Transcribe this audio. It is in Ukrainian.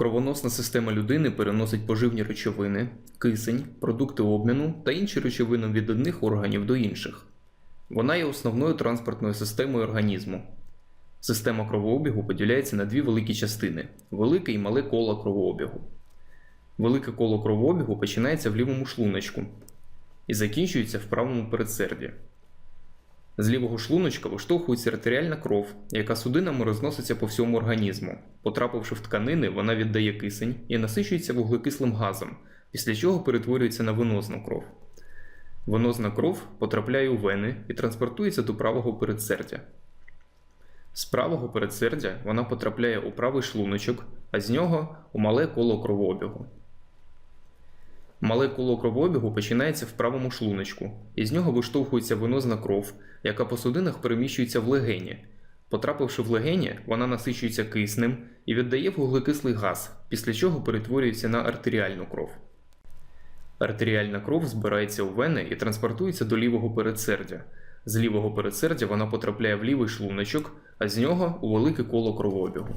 Кровоносна система людини переносить поживні речовини, кисень, продукти обміну та інші речовини від одних органів до інших. Вона є основною транспортною системою організму. Система кровообігу поділяється на дві великі частини велике і мале коло кровообігу. Велике коло кровообігу починається в лівому шлуночку і закінчується в правому передсерді. З лівого шлуночка виштовхується артеріальна кров, яка судинами розноситься по всьому організму. Потрапивши в тканини, вона віддає кисень і насичується вуглекислим газом, після чого перетворюється на венозну кров. Венозна кров потрапляє у вени і транспортується до правого передсердя. З правого передсердя вона потрапляє у правий шлуночок, а з нього у мале коло кровообігу. Мале коло кровообігу починається в правому шлуночку, і з нього виштовхується венозна кров, яка по судинах переміщується в легені. Потрапивши в легені, вона насичується киснем і віддає вуглекислий газ, після чого перетворюється на артеріальну кров. Артеріальна кров збирається у вени і транспортується до лівого передсердя. З лівого передсердя вона потрапляє в лівий шлуночок, а з нього у велике коло кровообігу.